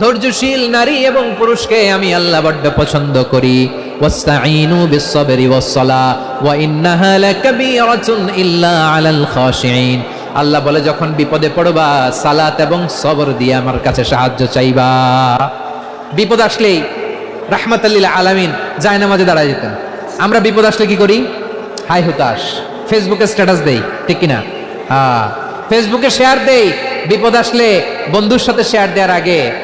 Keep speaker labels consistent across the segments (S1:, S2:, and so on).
S1: ধৈর্যশীল নারী এবং পুরুষকে আমি আল্লাহ বড্ড পছন্দ করি। ওয়া আল্লাহ বলে, যখন বিপদে পড়বা, সালাত এবং সবর দিয়ে আমার কাছে সাহায্য চাইবা। বিপদ আসলেই রাহমাতাল্লিল আলামিন যায় নামাজে দাঁড়ায় যেতেন। আমরা বিপদ আসলে কি করি? হাই হুতাশ। ফেসবুকে স্ট্যাটাস দেই, ঠিক কিনা? হ্যাঁ। ফেসবুকে শেয়ার দেই, বিপদ আসলে বন্ধুর সাথে শেয়ার দেওয়ার আগে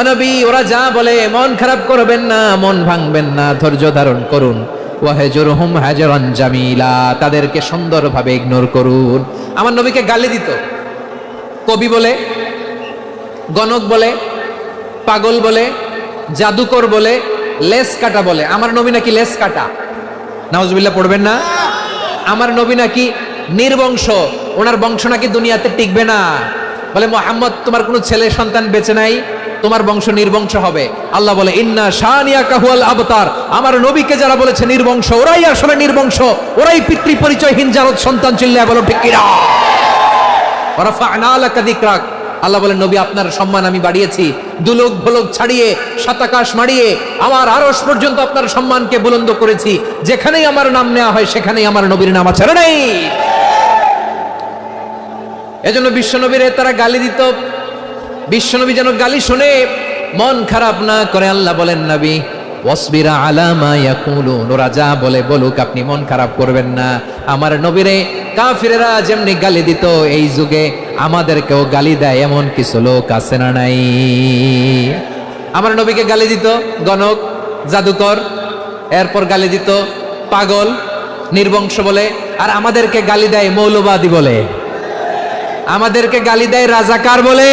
S1: অনবী ওরা যা বলে, মন খারাপ করবেন না, মন ভাঙবেন না, ধৈর্য ধারণ করুন। ওয়াহজুরহুম হাজরান জামিলা, তাদেরকে সুন্দরভাবে ইগনোর করুন। আমার নবীকে গালি দিত। কবি বলে, গণক বলে, পাগল বলে, জাদুকর বলে, লেস কাটা বলে। আমার নবী নাকি লেস কাটা? নাউজবিল্লাহ, পড়বেন না? আমার নবী নাকি নির্বংশ? ওনার বংশ নাকি দুনিয়াতে টিকবে না। বলে, মোহাম্মদ, তোমার কোনো ছেলে সন্তান বেঁচে নাই? তোমার বংশ নির্বংশ হবে। আল্লাহ বলে, ইন্না শানিয়া কাহুয়াল আবতার। আমার নবীকে যারা বলেছে নির্বংশ, ওরাই আসলে নির্বংশ। ওরাই পিতৃ পরিচয়হীন জারদ সন্তান চিল্লায় বলো, ঠিক কিনা? ওরা দিকরাক আল্লাহ বলেন, নবী, আপনার সম্মান আমি বাড়িয়েছি। দুলোক ভোলক ছাড়িয়ে শতাকাশ মারিয়ে আমার আরস পর্যন্ত আপনার সম্মানকে বুলন্দ করেছি। যেখানেই আমার নাম নেওয়া হয়, সেখানেই আমার নবীর নাম আছে নেই। এজন্য বিশ্বনবীর তারা গালি দিত। বিশ্বনবী যেন গালি শুনে মন খারাপ না করে আল্লাহ বলেন, নবী, ওয়াসবিরা আলামা ইয়াকুলুন। ওরা যা বলে বলুক, আপনি মন খারাপ করবেন না। আমার নবীরে কাফিরেরা যেমনি গালি দিত, এই যুগে আমাদেরকেও গালি দেয় এমন কিছু লোক আছে না নাই? আমার নবীকে গালি দিত গণক, জাদুকর, এরপর গালি দিত পাগল, নির্বংশ বলে, আর আমাদেরকে গালি দেয় মৌলবাদী বলে। আমাদেরকে গালি দেয় রাজাকার বলে।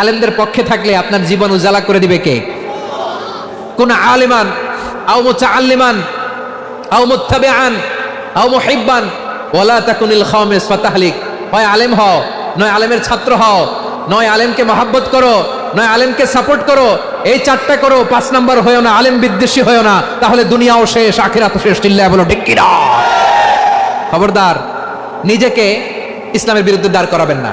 S1: আলেমদের পক্ষে থাকলে আপনার জীবন উজালা করে দিবে কে? কোন আলিমান? আও মুতাআল্লিমান? আও মুহিব্বান? ওয়ালা তাকুনিল খামিস ফাতাহলিক। হয় আলেম হও, নয় আলেমের ছাত্র হও, নয় আলেমকে মহাব্বত করো, নয় আলেমকে সাপোর্ট করো, এই চারটা করো, পাঁচ নাম্বার হয়েও না, আলেম বিদ্বেষী হয়েও না, তাহলে দুনিয়াও শেষ আখিরাত শেষ, চিল্লায় বলো, ঠিক খবরদার, নিজেকে ইসলামের বিরুদ্ধে দাঁড় করাবেন না।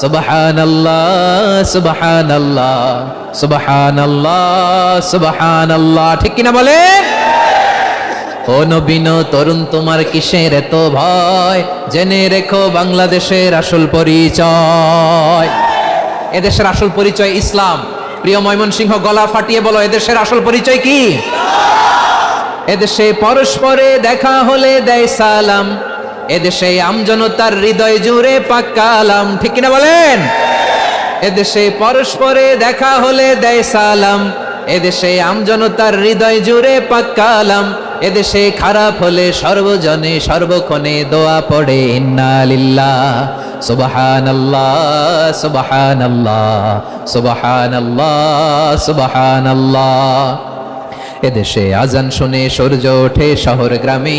S1: সুবাহান আল্লাহ সুবাহান আল্লাহ আল্লাহ সুবাহান আল্লাহ ঠিক কিনা বলেন ও নবীন তরুণ তোমার কিসের এত ভয়? জেনে রেখো বাংলাদেশের আসল পরিচয়। এদেশের আসল পরিচয় ইসলাম। প্রিয় ময়মনসিংহ, গলা ফাটিয়ে বলো, এদেশের আসল পরিচয় কি? এদেশে পরস্পরে দেখা হলে দেয় সালাম। এদেশে আমজনতার হৃদয় জুড়ে পাক্কালাম ঠিক কিনা বলেন? এদেশে পরস্পরে দেখা হলে দেয় সালাম। এদেশে আমজনতার হৃদয় জুড়ে পাক্কালাম এদেশে খারাপ হলে সর্বজনে সর্বক্ষণে দোয়া পড়ে ইন্নালিল্লাহ সুবহানাল্লাহ সুবহানাল্লাহ সুবহানাল্লাহ সুবহানাল্লাহ। এদেশে আজান শুনে সূর্য ওঠে শহর গ্রামে।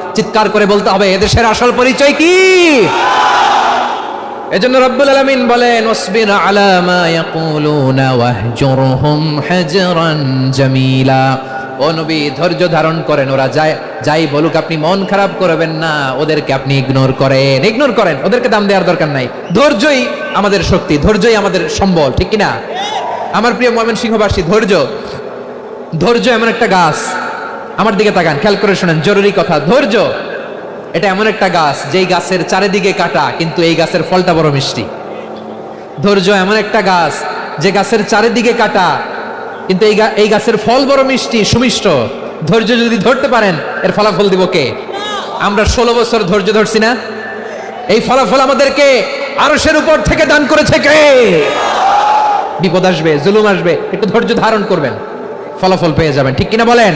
S1: চিৎকার করে বলতে হবে, এদেশের আসল পরিচয় কি? এজন্য রব্বুল আলামিন বলেন ওসবির আলা মা ইয়াকুলুনা ওয়াহজুরহুম হাজরান জামিলা। ও নবী, ধৈর্য ধারণ করেন, ওরা যায়, যাই বলুক, আপনি মন খারাপ করবেন না, ওদেরকে আপনি ইগনোর করেন ইগনোর করেন, ওদেরকে দাম দেওয়ার দরকার নাই। ধৈর্যই আমাদের শক্তি, ধৈর্যই আমাদের সম্বল, ঠিক কি না আমার প্রিয় ময়মন সিংহবাসী ধৈর্য ধৈর্য এমন একটা গাছ আমার দিকে তাকান, খেয়াল করে শোনেন, জরুরি কথা, ধৈর্য। এটা এমন একটা গাছ, যেই গাছের চারিদিকে কাটা, কিন্তু এই গাছের ফলটা বড় মিষ্টি। ধৈর্য এমন একটা গাছ, যে গাছের চারিদিকে কাটা, কিন্তু এই এই গাছের ফল বড় মিষ্টি, সুমিষ্ট। ধৈর্য যদি ধরতে পারেন, এর ফলাফল দিব কে? আমরা ষোলো বছর ধৈর্য ধরছি না? এই ফলাফল আমাদেরকে আরশের উপর থেকে দান করেছে কে? বিপদ আসবে, জুলুম আসবে, একটু ধৈর্য ধারণ করবেন। ফলাফল পেয়ে যাবেন, ঠিক কিনা বলেন?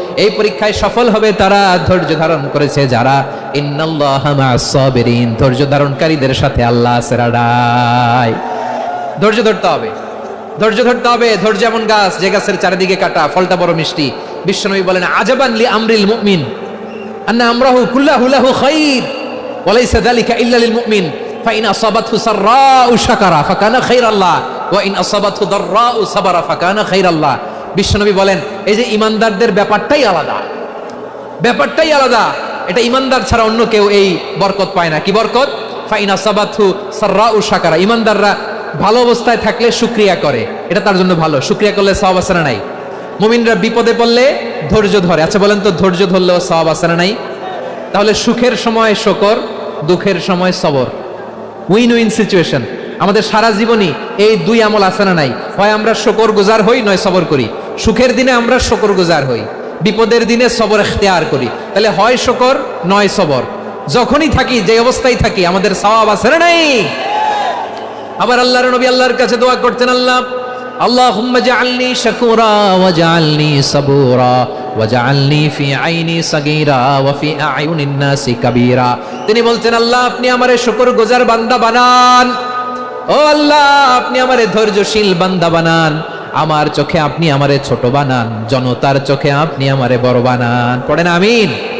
S1: এই পরীক্ষায় সফল হবে তারা। ধৈর্য ধারণ করেছে যারা। ধৈর্য ধারণকারীদের সাথে আল্লাহ ধৈর্য ধরতে হবে। ধৈর্য ধরতে হবে। ধৈর্য এমন গাছ, যে গাছের চারিদিকে কাটা, ফলটা বড় মিষ্টি। বিশ্বনবী বলেন, আজাবান লি আমরিল মুমিন। আন্না আমরাহু কুল্লাহু লাহু খাইর। ওয়ালাইসা যালিকা ইল্লা লিল মুমিন। ফাইন আসাবাতহু সাররাউ শাকারা ফাকানা খাইরাল্লাহ। ওয়া ইন আসাবাতহু দাররাউ সাবারা ফাকানা খাইরাল্লাহ। বিশ্বনবী বলেন, এই যে ইমানদারদের ব্যাপারটাই আলাদা। ব্যাপারটাই আলাদা। এটা ইমানদার ছাড়া অন্য কেউ এই বরকত পায় না। কি বরকত? ফাইনা সাবাথু সাররাউ শাকারা। ইমানদাররা ভালো অবস্থায় থাকলে শুক্রিয়া করে। এটা তার জন্য ভালো। শুক্রিয়া করলে আছে না নাই? মুমিনরা বিপদে পড়লে ধৈর্য ধরে। আচ্ছা বলেন তো, ধৈর্য ধরলেও আছে না নাই? তাহলে সুখের সময় শকর, দুঃখের সময় সবর। উইন উইন সিচুয়েশন আমাদের সারা জীবনই এই দুই আমল আছে না নাই? হয় আমরা শকর গুজার হই, নয় সবর করি। সুখের দিনে আমরা শকর গুজার হই বিপদের দিনে সবর এখতেয়ার করি তাহলে হয় শকর নয় সবর যখনই থাকি যে অবস্থায় থাকি আমাদের সওয়াব আছে না নাই আবার আল্লাহর নবী আল্লাহর কাছে দোয়া করতেন আল্লাহ اللهم اجعلني شكورا واجعلني صبورا واجعلني في عيني صغيرا وفي اعين الناس كبيرا তিনি বলতেন আল্লাহ আপনি আমারে শুকর গুজার বান্দা বানান ও আল্লাহ আপনি আমারে ধৈর্যশীল বান্দা বানান আমার চোখে আপনি আমারে ছোট বানান জনতার চোখে আপনি আমারে বড় বানান। পড়েন আমিন।